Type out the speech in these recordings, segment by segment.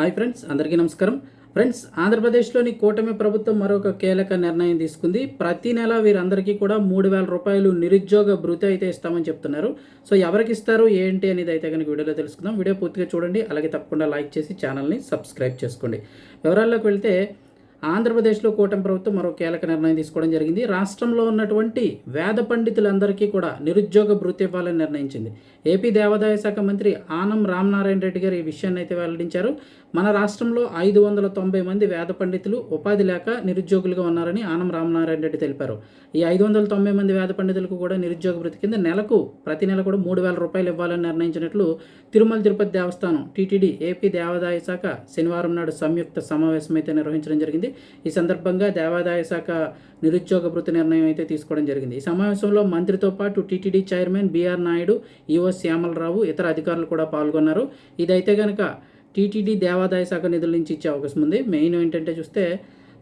Hi friends అందరికీ నమస్కారం. Friends ఆంధ్రప్రదేశ్లోని కూటమి ప్రభుత్వం మరొక కీలక నిర్ణయం తీసుకుంది. ప్రతి నెల వీరందరికీ కూడా మూడు వేల రూపాయలు నిరుద్యోగ భృతి అయితే ఇస్తామని చెప్తున్నారు. సో ఎవరికి ఇస్తారు ఏంటి అనేది అయితే కనుక వీడియోలో తెలుసుకుందాం. వీడియో పూర్తిగా చూడండి. అలాగే తప్పకుండా లైక్ చేసి ఛానల్ని సబ్స్క్రైబ్ చేసుకోండి. వివరాల్లోకి వెళ్తే ఆంధ్రప్రదేశ్లో కూటమి ప్రభుత్వం మరో కీలక నిర్ణయం తీసుకోవడం జరిగింది. రాష్ట్రంలో ఉన్నటువంటి వేద పండితులందరికీ కూడా నిరుద్యోగ భృతి ఇవ్వాలని నిర్ణయించింది. ఏపీ దేవాదాయ శాఖ మంత్రి ఆనం రామనారాయణ రెడ్డి గారు ఈ విషయాన్ని అయితే వెల్లడించారు. మన రాష్ట్రంలో ఐదు వందల తొంభై మంది వేద పండితులు ఉపాధి లేక నిరుద్యోగులుగా ఉన్నారని ఆనం రామనారాయణ రెడ్డి తెలిపారు. ఈ ఐదు వందల తొంభై మంది వేద పండితులకు కూడా నిరుద్యోగ భృతి కింద నెలకు ప్రతి నెల కూడా మూడు వేల రూపాయలు ఇవ్వాలని నిర్ణయించినట్లు తిరుమల తిరుపతి దేవస్థానం టీటీడీ ఏపీ దేవాదాయ శాఖ శనివారం నాడు సంయుక్త సమావేశం అయితే నిర్వహించడం జరిగింది. ఈ సందర్భంగా దేవాదాయ శాఖ నిరుద్యోగ భృతి నిర్ణయం అయితే తీసుకోవడం జరిగింది. ఈ సమావేశంలో మంత్రితో పాటు TTD chairman B R Naidu EO Shyamalarao ఇతర అధికారులు కూడా పాల్గొన్నారు. ఇదైతే కనుక టీటీడీ దేవాదాయ శాఖ నిధుల నుంచి ఇచ్చే అవకాశం ఉంది. మెయిన్ ఏంటంటే చూస్తే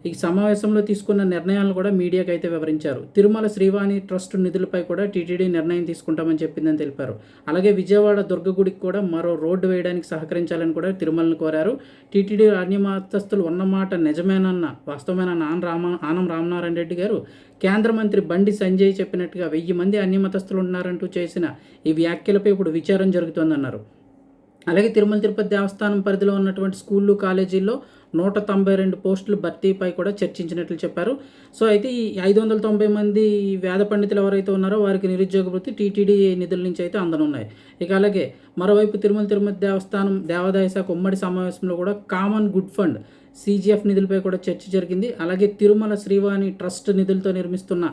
ఈ సమావేశంలో తీసుకున్న నిర్ణయాలను కూడా మీడియాకి అయితే వివరించారు. తిరుమల శ్రీవాణి ట్రస్ట్ నిధులపై కూడా టీటీడీ నిర్ణయం తీసుకుంటామని చెప్పిందని తెలిపారు. అలాగే విజయవాడ దుర్గగుడికి కూడా మరో రోడ్డు వేయడానికి సహకరించాలని కూడా తిరుమలను కోరారు. టీటీడీ అన్యమాతస్తులు ఉన్నమాట నిజమేనన్న వాస్తవమైన ఆన్ రామ ఆనం రామనారాయణ రెడ్డి గారు కేంద్ర మంత్రి బండి సంజయ్ చెప్పినట్టుగా వెయ్యి మంది అన్యమతస్తులు ఉన్నారంటూ చేసిన ఈ వ్యాఖ్యలపై ఇప్పుడు విచారం జరుగుతోందన్నారు. అలాగే తిరుమల తిరుపతి దేవస్థానం పరిధిలో ఉన్నటువంటి స్కూళ్ళు కాలేజీల్లో నూట తొంభై రెండు పోస్టులు భర్తీపై కూడా చర్చించినట్లు చెప్పారు. సో అయితే ఈ ఐదు వందల తొంభై మంది వేద పండితులు ఎవరైతే ఉన్నారో వారికి నిరుద్యోగ వృత్తి టీటీడీ నిధుల నుంచి అయితే అందనున్నాయి. ఇక అలాగే మరోవైపు తిరుమల తిరుపతి దేవస్థానం దేవాదాయ శాఖ ఉమ్మడి సమావేశంలో కూడా కామన్ గుడ్ ఫండ్ సీజీఎఫ్ నిధులపై కూడా చర్చ జరిగింది. అలాగే తిరుమల శ్రీవాణి ట్రస్ట్ నిధులతో నిర్మిస్తున్న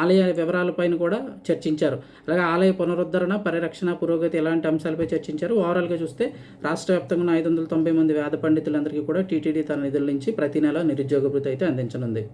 ఆలయ వివరాలపైన కూడా చర్చించారు. అలాగే ఆలయ పునరుద్ధరణ పరిరక్షణ పురోగతి ఎలాంటి అంశాలపై చర్చించారు? ఓవరాల్గా చూస్తే రాష్ట్ర వ్యాప్తంగా ఐదు వందల తొంభై మంది వేద పండితులందరికీ కూడా టీటీడీ తన నిధుల నుంచి ప్రతి నెల నిరుద్యోగ భృతి అయితే అందించనుంది.